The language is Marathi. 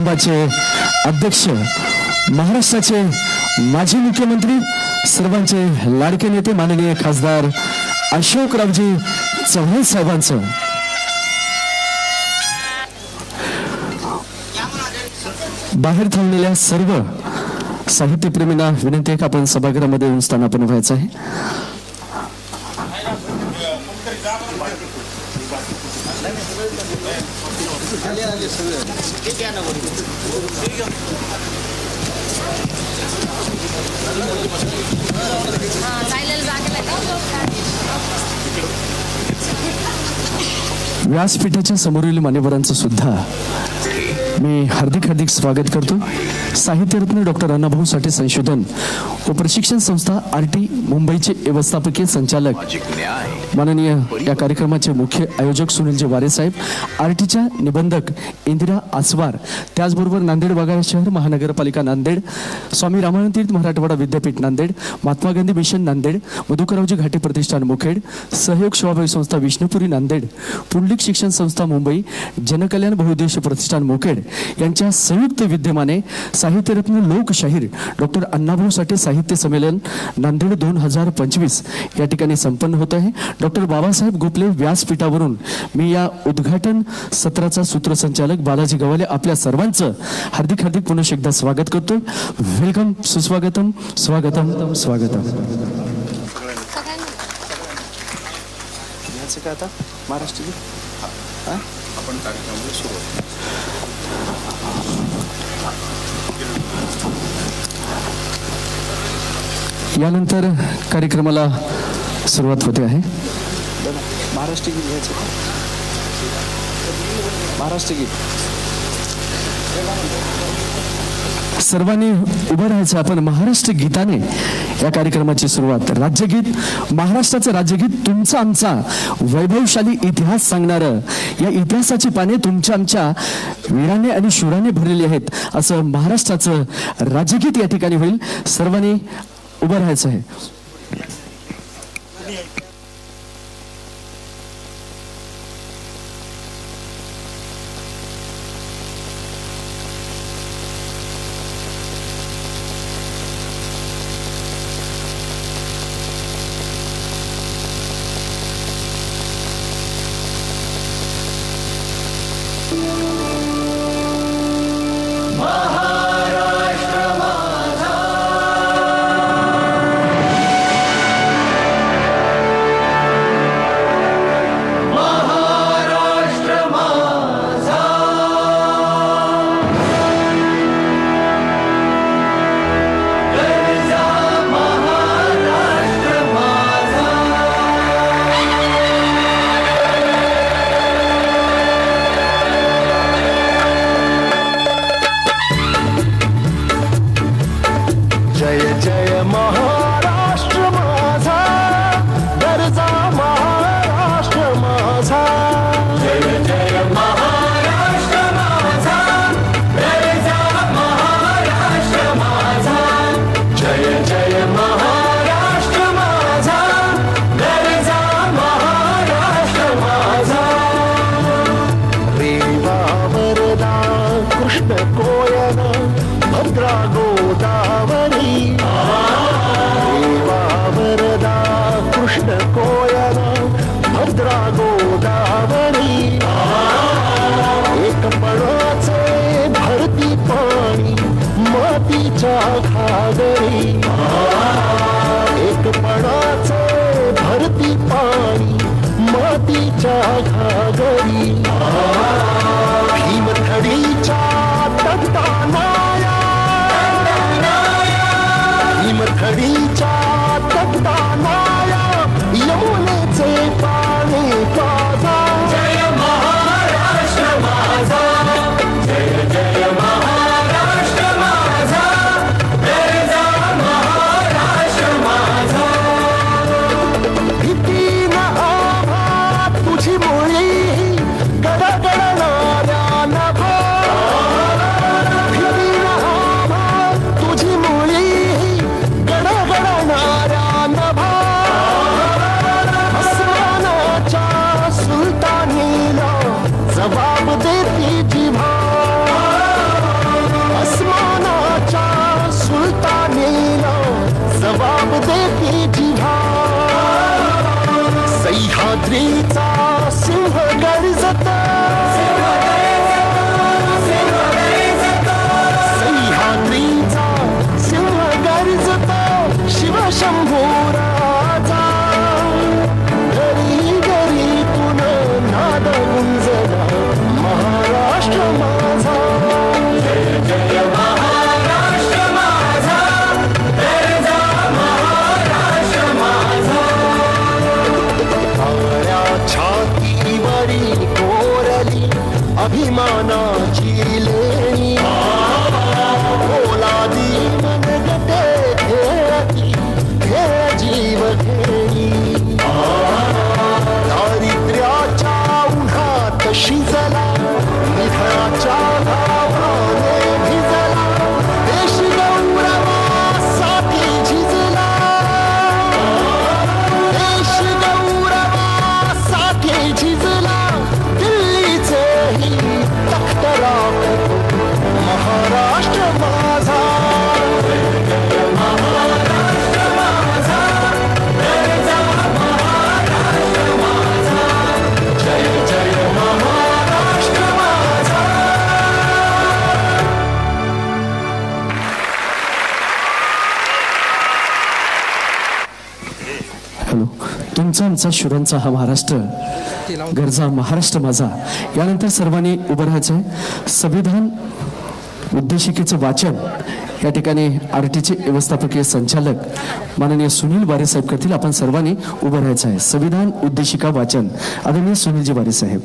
कुटुंबाचे अध्यक्ष महाराष्ट्राचे माजी मुख्यमंत्री सर्वांचे लाडके नेते माननीय खासदार अशोकरावजी चव्हाण साहेबांचं. बाहेर थांबलेल्या सर्व साहित्यप्रेमींना विनंती आहे का आपण सभागृहामध्ये येऊन स्थानापन्न व्हायचं आहे. चालेल व्यासपीठाच्या समोरील मान्यवरांचं सुद्धा मी हार्दिक हार्दिक स्वागत करतो. साहित्यरत्न डॉक्टर अण्णाभाऊ साठे संशोधन व प्रशिक्षण संस्था आर टी मुंबईचे व्यवस्थापकीय संचालक. माननीय या कार्यक्रमाचे मुख्य आयोजक सुनीलजी वारे साहेब आर टीच्या निबंधक इंदिरा आसवार त्याचबरोबर नांदेड बागायत शहर महानगरपालिका नांदेड स्वामी रामानंद तीर्थ मराठवाडा विद्यापीठ नांदेड महात्मा गांधी मिशन नांदेड मधुकररावजी घाटे प्रतिष्ठान मुखेड सहयोग सेवाभावी संस्था विष्णुपुरी नांदेड पुंडलिक शिक्षण संस्था मुंबई जनकल्याण बहुउद्देशीय प्रतिष्ठान मुखेड यांच्या संयुक्त विद्यमाने साहित्यरत्न लोकशाहीर डॉक्टर अण्णाभाऊ साठे साहित्य संमेलन नांदेड दोन हजार पंचवीस या ठिकाणी संपन्न होत आहे. डॉक्टर बाबासाहेब गोपले व्यासपीठावरून मी या उद्घाटन सत्राचा सूत्रसंचालक बालाजी गवाले आपल्या सर्वांचं हार्दिक हार्दिक पुन्हा एकदा स्वागत करतोय. वेलकम सुस्वागतम स्वागतम स्वागतम. का आता? महाराष्ट्र यानंतर कार्यक्रमाला सुरुवात होते आहे. महाराष्ट्र गीत घ्यायचं. महाराष्ट्र गीत. सर्वांनी उभं राहायचं आपण महाराष्ट्र गीताने या कार्यक्रमाची सुरुवात. राज्यगीत महाराष्ट्राचं राज्यगीत तुमचा आमचा वैभवशाली इतिहास सांगणारं. या इतिहासाची पाने तुमच्या आमच्या वीराने आणि शूराने भरलेली आहेत. असं महाराष्ट्राचं राज्यगीत या ठिकाणी होईल. सर्वांनी उभं राहायचं आहे. गोदावरी एक पणाचे भरती पाणी मातीच्या घागरी. एक पणाचे भरती पाणी मातीच्या घागरी. Three. तुमचा आमचा शुरांचा हा महाराष्ट्र गरजा महाराष्ट्र माझा. यानंतर सर्वांनी उभं राहायचं आहे संविधान उद्देशिकेचं वाचन या ठिकाणी आर टीचे व्यवस्थापकीय संचालक माननीय सुनील वारे साहेब करतील. आपण सर्वांनी उभं राहायचं आहे संविधान उद्देशिका वाचन. आदरणीय सुनीलजी वारे साहेब.